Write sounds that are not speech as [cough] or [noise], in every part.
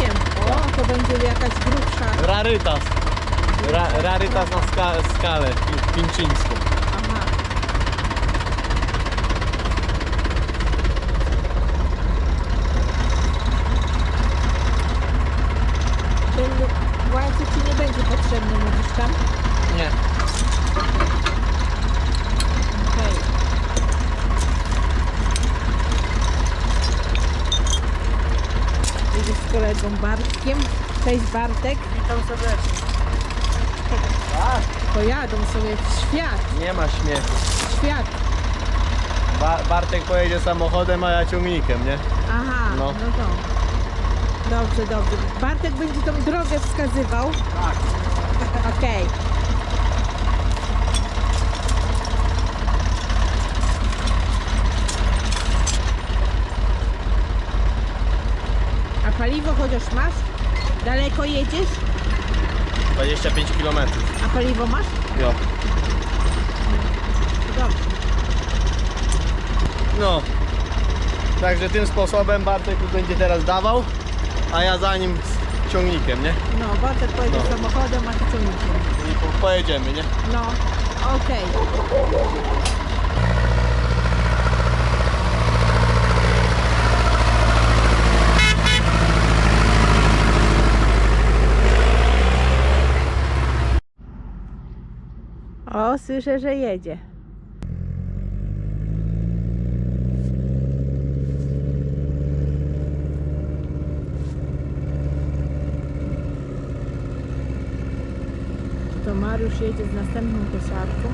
Ciągnikiem. O, to będzie jakaś grubsza. Rarytas. Ra, rarytas na ska, skalę pi- pińczyńską. Aha. Ten łańcuch ci nie będzie potrzebny, mówisz tam? Nie. Okej. Jedziesz z kolegą Bartkiem. Cześć Bartek. Witam serdecznie. Pojadą sobie w świat. Nie ma śmiechu. Świat. Ba Bartek pojedzie samochodem, a ja ciągnikiem, nie? Aha, no, No. to. Dobrze, dobrze. Bartek będzie tą drogę wskazywał. Tak. Okej. A paliwo chociaż masz? Daleko jedziesz? 25 km. A paliwo masz? Jo. Dobrze. No. Także tym sposobem Bartek już będzie teraz dawał, a ja za nim z ciągnikiem, nie? No, Bartek pojedzie No. samochodem, a ty ciągnikiem. I po, pojedziemy, nie? No, okej. O, słyszę, że jedzie. To Mariusz jedzie z następną kosiarką.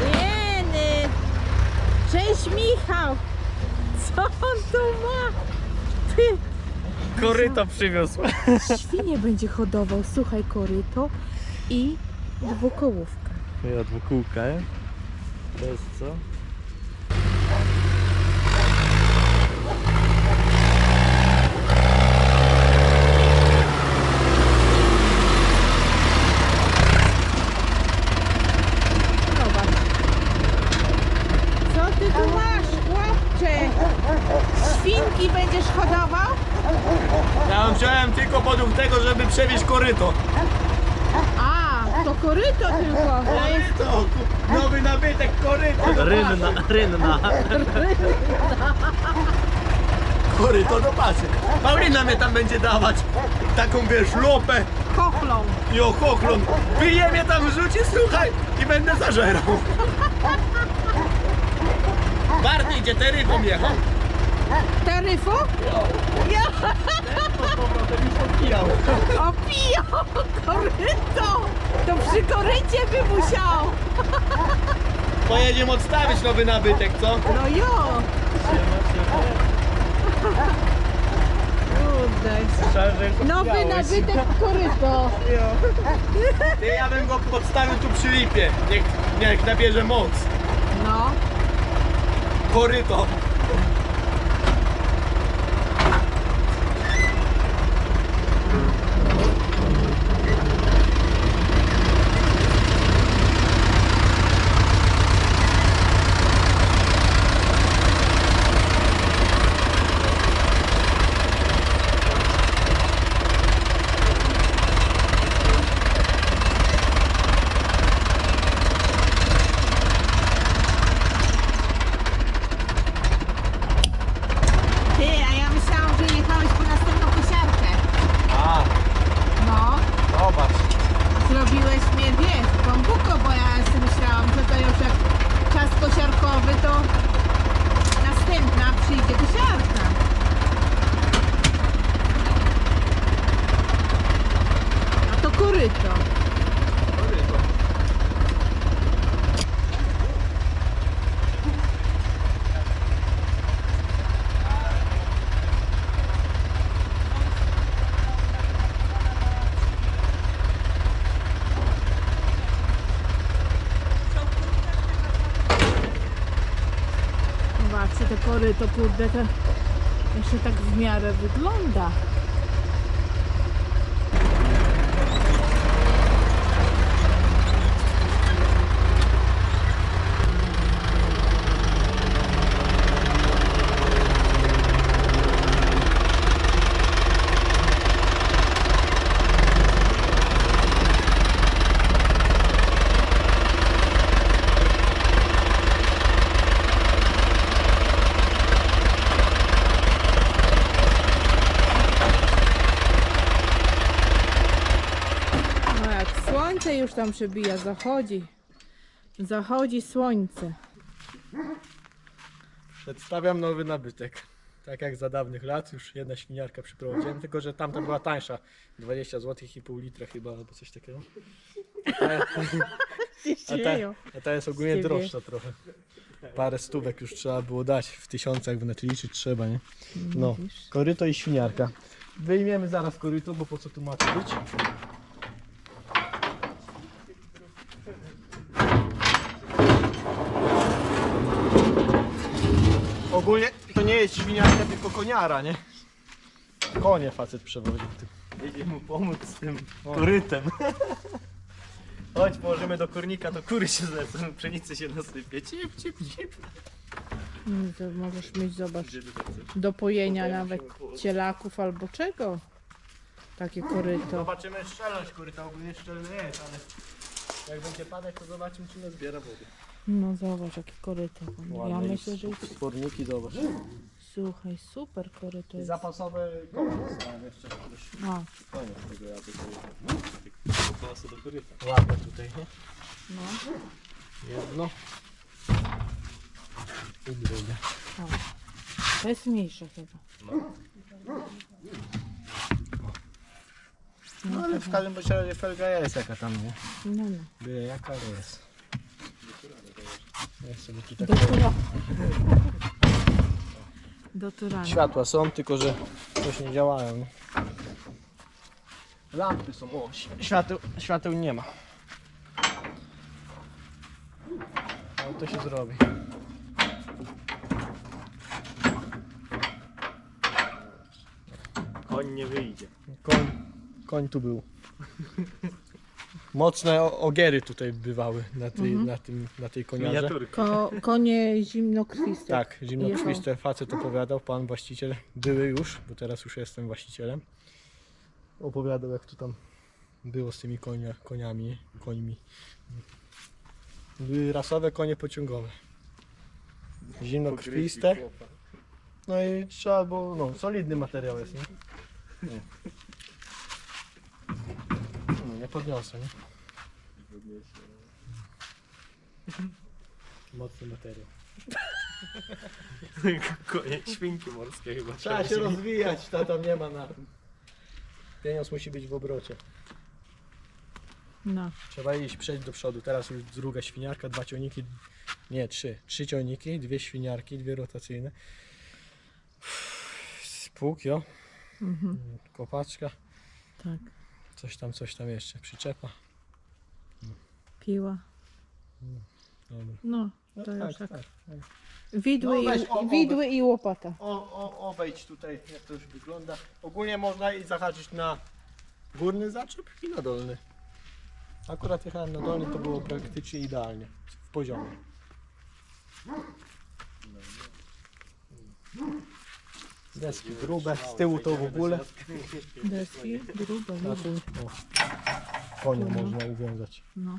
Jeny! Cześć Michał! Co on tu ma? Ty! Koryto przywiózł. Świnie będzie hodował, słuchaj, koryto i dwukołówka. Ja dwukółka, nie? To jest co? Zobacz. Co ty tu masz, chłopcze? Świnki będziesz hodował? Ja wziąłem tylko podług tego, żeby przewieźć koryto. A, to koryto tylko. To jest To nowy nabytek koryto. Rynna, rynna. Koryto do pasy. Paulina mnie tam będzie dawać taką wiesz, lopę kochlą. i ochochlon. Wyje mnie tam rzuci, słuchaj, i będę zażerał. [laughs] Bardziej idzie terybą jechał. Taryfu? Ja Pijał. opijał koryto. To przy korycie by musiał. Pojedziemy odstawić nowy nabytek, co? No jo. Kurde. Nowy nabytek koryto. Ty, ja bym go podstawił tu przy lipie. Niech, niech nabierze moc. No. Koryto. Ty, a ja myślałam, że jechałeś po następną kosiarkę. A, No. zobacz. Zrobiłeś mnie, wiesz, bambuko, bo ja sobie myślałam, że to już jak czas kosiarkowy, to następna przyjdzie kosiarka. A to koryto. Koryto. Koryto, kurde, to jeszcze tak w miarę wygląda. już tam przebija, zachodzi. Zachodzi słońce. Przedstawiam nowy nabytek. Tak jak za dawnych lat, już jedna świniarka przyprowadziłem, tylko że tamta była tańsza. 20 zł i pół litra chyba, albo coś takiego. A ta, a ta jest ogólnie droższa trochę. Parę stówek już trzeba było dać, w tysiącach wnet liczyć trzeba, nie? No, koryto i świniarka. Wyjmiemy zaraz koryto, bo po co tu ma być? Ogólnie to nie jest świniarka, tylko koniara, nie? Konie facet przewoził tym. Idzie mu pomóc z tym korytem. [laughs] Chodź, położymy do kurnika, to kury się zlecą, pszenicy się nasypie. Cip, cip, cip. Mm, To możesz mieć, zobacz, do pojenia nawet cielaków albo czego. Takie koryto. Zobaczymy szczelność koryta, ogólnie szczelny jest, ale jak będzie padać, to zobaczymy, czy nie zbiera wody. No zobacz, jakie koryto. Ja Ładne myślę, że Sporniki, zobacz. słuchaj, super koryto I jest. zapasowe koło dostałem jeszcze. A, Koniec tego ja tutaj. Kosy do koryta. Ładne tutaj, nie? no. Jedno. I drugie. To jest mniejsze chyba. No ale w każdym bądź razie felga jest jaka tam, nie? No, no. Byle jaka ale jest. Ja sobie tu tak... Światła są, tylko że coś nie działają. Nie? Lampy są, o, świateł, świateł nie ma. Ale to się zrobi. Koń nie wyjdzie. Koń, koń tu był. [laughs] Mocne o- ogiery tutaj bywały na tej, na tym, na tej koniarze. Ko, konie zimnokrwiste. Tak, zimnokrwiste facet opowiadał, pan właściciel, były już, bo teraz już jestem właścicielem. Opowiadał jak to tam było z tymi konia, koniami, końmi. Były rasowe konie pociągowe. Zimnokrwiste. No i trzeba było, no solidny materiał jest, nie? Nie, nie podniosę, nie? Mocny materiał. Konie, świnki morskie chyba. Trzeba się rozwijać, to tam nie ma na... Pieniądz musi być w obrocie. No. Trzeba iść, przejść do przodu. Teraz już druga świniarka, dwa ciągniki, nie, trzy. Trzy ciągniki, dwie świniarki, dwie rotacyjne. Spług, jo, Mhm. kopaczka, Tak. Coś tam, coś tam jeszcze, przyczepa. Piła. Dobra. No, to już tak. tak. Widły, No weź, i, o, o, widły i łopata. O, o, obejdź tutaj, jak to już wygląda. Ogólnie można i zahaczyć na górny zaczep i na dolny. Akurat jechałem na dolny, to było praktycznie idealnie, w poziomie. Deski grube, z tyłu to w ogóle. Deski, grube, Na widły. tył, o. Konia można uwiązać, No,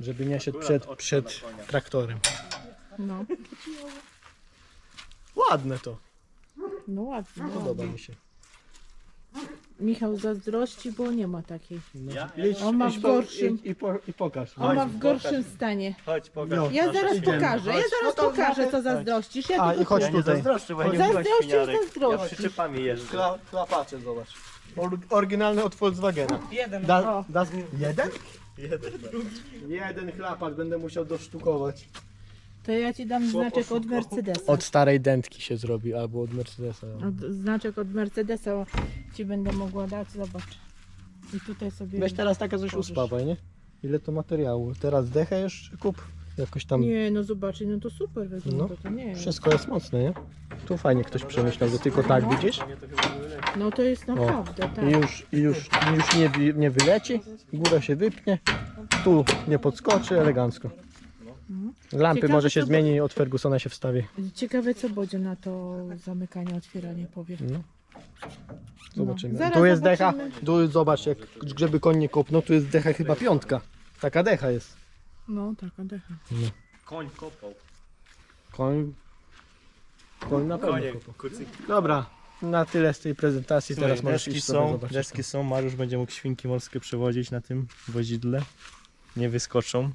żeby nie szedł przed, przed traktorem. no, Ładne to, no ładnie. podoba mi się. Michał zazdrości, bo nie ma takiej. No. Ja? Idź, On ma idź w po- gorszym- I, i, po, I pokaż. On ma w gorszym pokaż. stanie. Chodź, pokaż. No. Ja nasze zaraz pokażę, ja Chodź, zaraz no pokażę co zazdrościsz. Ja A, tylko i chodź Ja nie tutaj. zazdroszczę, bo ja nie Zazdrościsz, byłem świniarek. Ja zazdrościsz. przyczepami jeżdżę. Kla, klapacze, zobacz. Or, oryginalny od Volkswagena. Jeden. Da, O. da, jeden? Jeden. Jeden chlapacz będę musiał dosztukować. To ja ci dam znaczek od Mercedesa. Od starej dętki się zrobi, albo od Mercedesa. Od, znaczek od Mercedesa ci będę mogła dać, zobacz. I tutaj sobie... Weź teraz takie coś Możesz. uspawaj, nie? Ile to materiału? Teraz dechę jeszcze kup. Jakoś tam Nie, no zobacz, no to super wygląda, No. to nie wszystko jest mocne, nie? Tu fajnie ktoś przemyślał, że tylko tak widzisz? No to jest naprawdę, tak. I już, i już, już nie, nie wyleci, góra się wypnie, tu nie podskoczy, elegancko. Lampy Ciekawe, może się co bo- zmieni, od Fergusona się wstawi. Ciekawe co będzie na to zamykanie, otwieranie powie. No. Zobaczymy. No. Zaraz Tu jest zobaczymy. decha, tu zobacz, jak żeby koń nie kopnął, tu jest decha chyba piątka. Taka decha jest. No taka decha. Koń kopał. Koń, koń na pewno Konie, kopał. kucyki. Dobra, na tyle z tej prezentacji, teraz możesz deski iść sobie są, zobaczyć. deski są, Mariusz będzie mógł świnki morskie przewozić na tym wozidle. nie wyskoczą.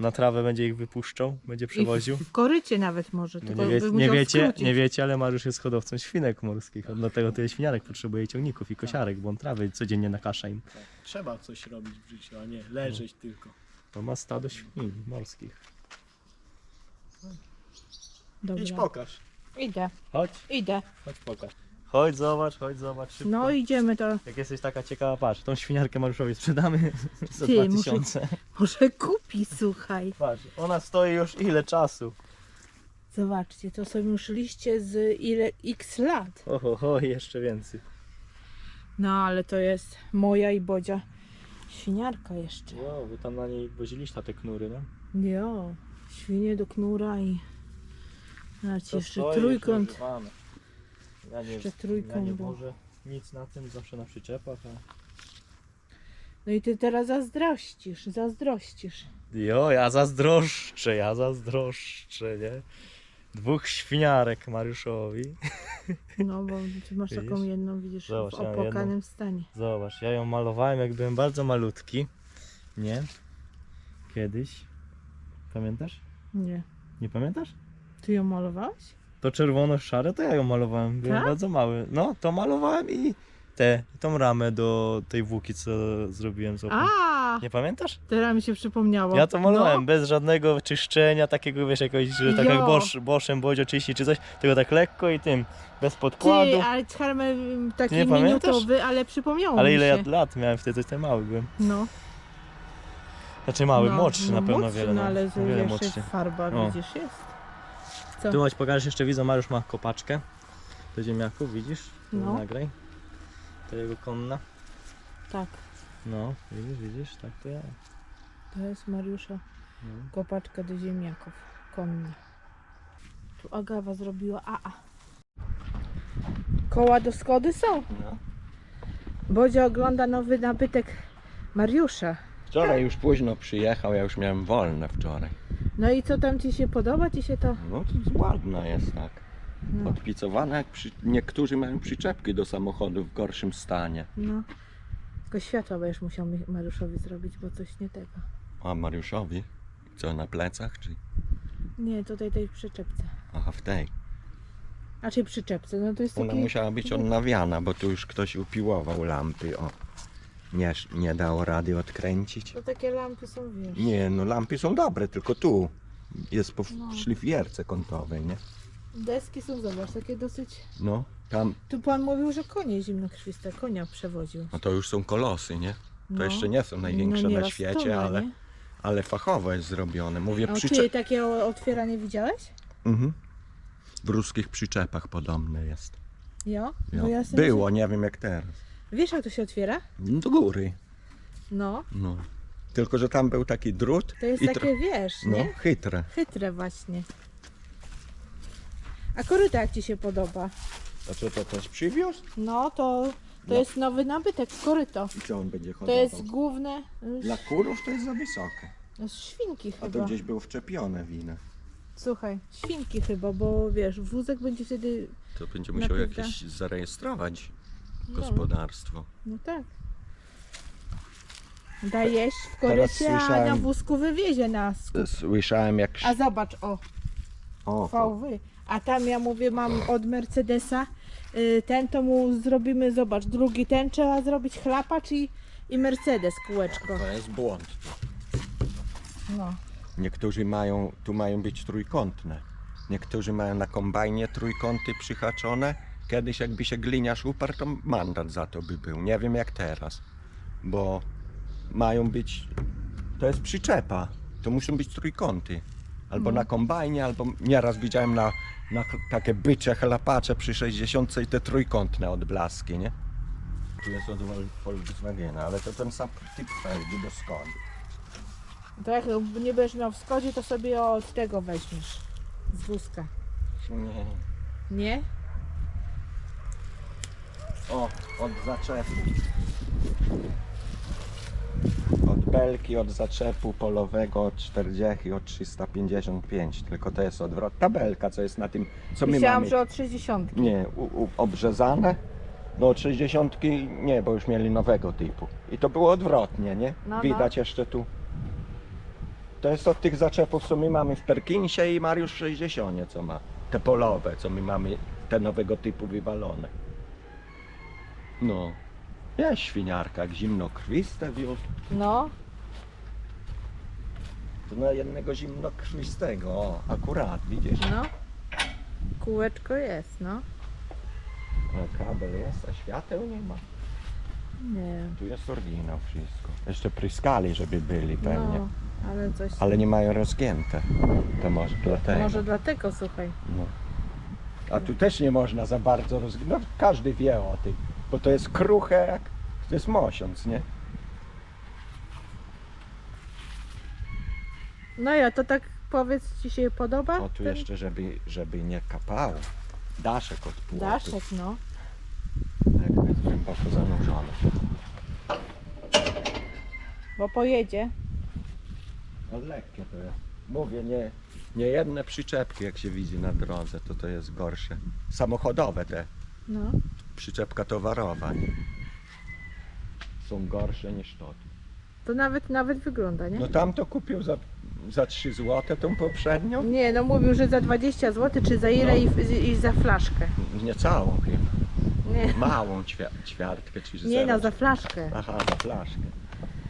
Na trawę będzie ich wypuszczał, będzie przewoził. I w, korycie nawet może, No tylko nie, by wie, nie, musiał wiecie, skrócić. nie wiecie, ale Mariusz jest hodowcą świnek morskich. Dlatego tyle świniarek potrzebuje ciągników i kosiarek, bo on trawy codziennie nakasza im. Trzeba coś robić w życiu, a nie leżeć tylko. To ma stado świn morskich. Dobra. Idź pokaż. Idę, Chodź, idę. chodź pokaż. Chodź, zobacz, chodź, zobacz szybko. No idziemy to. Jak jesteś taka ciekawa, patrz, tą świniarkę Mariuszowi sprzedamy [laughs] za Ty, 2000. Może kupi, słuchaj. Patrz, ona stoi już ile czasu? Zobaczcie, to są już liście z ile x lat. Oho, ho, jeszcze więcej. No ale to jest moja i Bodzia świniarka jeszcze. Wow, wy tam na niej woziliście na te knury, no? Jo, świnie do knura i To jeszcze trójkąt. używane. Ja nie, Jeszcze ja trójkąt nie był. włożę nic na tym, zawsze na przyczepach. A... No i ty teraz zazdrościsz, zazdrościsz. Jo, ja zazdroszczę, ja zazdroszczę, nie? Dwóch świniarek Mariuszowi. [laughs] No bo ty masz taką Widzisz? jedną, widzisz, Zobacz, w ja mam opłakanym stanie. Zobacz, ja ją malowałem jak byłem bardzo malutki. Nie? Kiedyś. Pamiętasz? Nie. Nie pamiętasz? Ty ją malowałeś? To czerwono-szare to ja ją malowałem. Byłem Tak? bardzo mały. No, to malowałem i te, tą ramę do tej włóki, co zrobiłem z opon. A, Nie pamiętasz? teraz mi się przypomniało. Ja to malowałem No, bez żadnego czyszczenia, takiego wiesz, jakoś, że tak Jo. jak Bosch, Boschem Bodzio czyści czy coś, tylko tak lekko i tym, bez podkładu. ty, ale charmer taki Nie pamiętasz? minutowy, ale przypomniało Ale mi ile się. ja lat miałem wtedy, ten mały byłem. No. Znaczy mały, no, młodszy no, na pewno młodszy, wiele, no, no, ale wiele młodszy. farba, O. widzisz, jest. Co? Tu chodź pokażesz jeszcze widzą, Mariusz ma kopaczkę do ziemniaków, widzisz? No. Nagraj. To jego konna. Tak, No, widzisz, widzisz, tak to ja. to jest Mariusza No. kopaczka do ziemniaków, konni. Tu Agawa zrobiła AA. Koła do Skody są. No. Bodzia ogląda nowy nabytek Mariusza. Wczoraj już późno przyjechał, ja już miałem wolne wczoraj. No i co tam Ci się podoba? Ci się to... No to ładna jest tak. No, jak przy... niektórzy mają przyczepki do samochodu w gorszym stanie. no. Tylko światła będziesz musiał Mariuszowi zrobić, bo coś nie tego. A Mariuszowi? Co, na plecach czy? Nie, tutaj tej przyczepce. Aha, w tej. A czy przyczepce? No to jest Ona taki... musiała być odnawiana, bo tu już ktoś upiłował lampy, o. Nie, nie dało rady odkręcić. To takie lampy są, wiesz. Nie, no lampy są dobre, tylko tu. Jest po No. szlifierce kątowej, nie? Deski są, zobacz, takie dosyć... No, tam, Tu pan mówił, że konie zimnokrwiste, konia przewoził. no to już są kolosy, nie? To No. jeszcze nie są największe No na świecie, ale, nie? ale fachowo jest zrobione. Mówię, A przyczep... ty takie otwieranie widziałeś? Mhm. W ruskich przyczepach podobne jest. Jo? Jo. Ja Było, nie wiem jak teraz. Wiesz jak to się otwiera? Do góry. No. No. Tylko, że tam był taki drut. To jest i takie, wiesz, No, nie? chytre. Chytre właśnie. A koryta jak Ci się podoba? A co to też przywiózł? No to, to No. jest nowy nabytek, koryto. I co on będzie To hodował? jest główne y, Dla kurów to jest za wysokie. no, świnki A to chyba. gdzieś było wczepione wino. Słuchaj, świnki chyba, bo wiesz, wózek będzie wtedy, To będzie musiał jakieś zarejestrować gospodarstwo. no tak. Daj jeść w korycie, a na słyszałem- wózku wywiezie nas. Słyszałem jak... A zobacz, o, O, VW. A tam ja mówię, mam od Mercedesa, y, ten to mu zrobimy, zobacz, drugi ten trzeba zrobić chlapacz i, i Mercedes kółeczko. to jest błąd. No. Niektórzy mają, tu mają być trójkątne. Niektórzy mają na kombajnie trójkąty przyhaczone. Kiedyś jakby się gliniarz uparł, to mandat za to by był. Nie wiem jak teraz. Bo mają być, to jest przyczepa. To muszą być trójkąty. Albo na kombajnie, albo nieraz widziałem na, na takie bycze chlapacze przy 60 i te trójkątne odblaski, nie? Tu jest od Vol- Volkswagena, ale to ten sam typ felgi do Skody. To jak nie będziesz miał w Skodzie, to sobie od tego weźmiesz. Z wózka. Nie. Nie? O, od zaczepu. Od belki, od zaczepu polowego od 40 od 355. Tylko to jest odwrot. Ta belka, co jest na tym, co my Myślałam, mamy. że od 60. Nie, u, u, obrzezane. No od 60 nie, bo już mieli nowego typu. I to było odwrotnie, nie? No, no. Widać jeszcze tu. To jest od tych zaczepów, co my mamy w Perkinsie i Mariusz w 60, co ma. Te polowe, co my mamy, te nowego typu wywalone. No. Jest świniarka, jak zimnokrwiste. No, To na jednego zimnokrwistego, o, akurat, widzisz? no. Kółeczko jest, no. A kabel jest, a świateł nie ma. Nie. Tu jest oryginał wszystko. Jeszcze pryskali, żeby byli pewnie. No, ale coś. Ale nie mają rozgięte. To może dlatego. Może dlatego, słuchaj. No. A tu też nie można za bardzo roz... No każdy wie o tym, bo to jest kruche jak... To jest mosiąc, nie? No ja to tak powiedz, ci się podoba? O tu ten jeszcze, żeby, żeby nie kapało. Daszek od płotu. Daszek, no. Jak to jest głęboko zanurzone. Bo pojedzie. No lekkie to jest. Mówię, nie, nie jedne przyczepki jak się widzi na drodze, to to jest gorsze. Samochodowe te, No. Przyczepka towarowa. Nie? Są gorsze niż to. To nawet nawet wygląda, nie? No tam to kupił za, za 3 zł tą poprzednią. Nie, no mówił, że za 20 zł, czy za ile No. i, i za flaszkę. Nie całą chyba. Nie, Małą ćwia- ćwiartkę, czy nie no, za flaszkę. Aha, za flaszkę.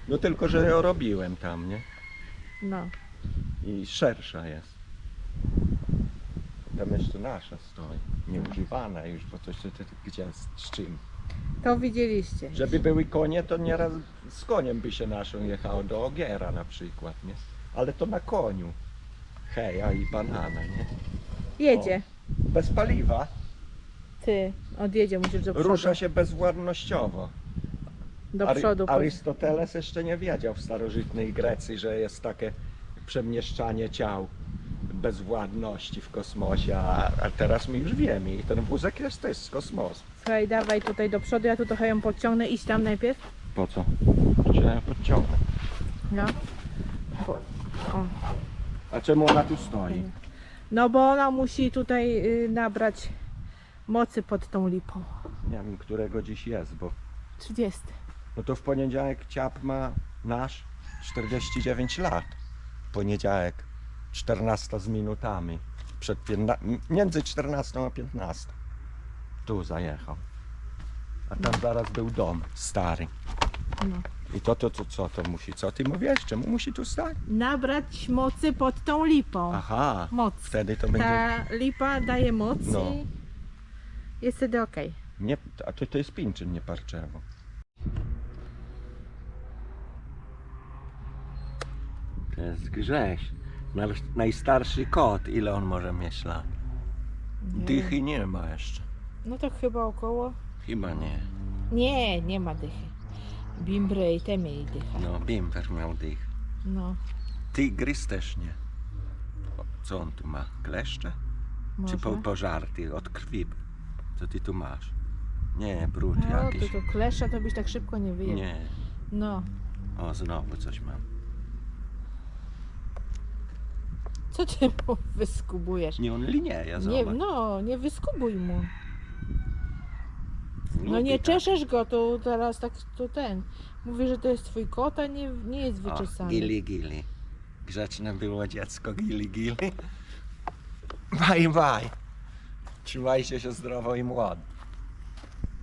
No tylko, że ją robiłem tam, nie? No. I szersza jest. Tam jeszcze nasza stoi. Nieużywana już, bo to się te- gdzie z, z czym. To widzieliście. Żeby były konie, to nieraz z koniem by się naszą jechało do Ogiera na przykład, nie? Ale to na koniu. Heja i banana, nie? Jedzie. Bez paliwa. Ty, odjedzie, musisz do przodu. Rusza się bezwładnościowo. Do Ary- przodu. Arystoteles jeszcze nie wiedział w starożytnej Grecji, że jest takie przemieszczanie ciał bezwładności w kosmosie, a, a teraz my już wiemy i ten wózek jest też z kosmosu. Słuchaj, dawaj tutaj do przodu, ja tu trochę ją podciągnę, idź tam najpierw. Po co? Trzeba podciągnę. No. Bo, o. A czemu ona tu stoi? No bo ona musi tutaj y, nabrać mocy pod tą lipą. Nie wiem, którego dziś jest, bo 30. no to w poniedziałek ciap ma nasz 49 lat. Poniedziałek 14 z minutami. Przed 15, między 14 a 15. Tu zajechał. A tam zaraz był dom stary. No. I to, to, to co to musi? Co ty mówisz? Czemu musi tu stać? Nabrać mocy pod tą lipą. Aha, Moc. wtedy to będzie... Ta lipa daje moc No. i jest wtedy ok. Nie, a to, to jest pinczyn, nie parczewo. To jest Grześ. Naj- Najstarszy kot. Ile on może mieć lat? Dychy nie ma jeszcze. No to chyba około. Chyba nie. Nie, nie ma dychy. Bimbry i te mieli dychę. No, Bimber miał dych. No, Tygrys też nie. Co on tu ma? Kleszcze? może. Czy po, pożarty od krwi? Co ty tu masz? Nie, brud No, to, jakiś. to klesza to byś tak szybko nie wyjechał. Nie. No. O, znowu coś mam. Co ty [laughs] mu wyskubujesz? Nie, on linieje, Nie, zobacz. no, nie wyskubuj mu. No Lubi nie tak. czeszesz go, to teraz tak to ten. Mówi, że to jest twój kot, a nie, nie jest O, wyczesany. gili gili. Grzeczne było dziecko gili gili. [laughs] Bye bye. Trzymajcie się zdrowo i młodzi.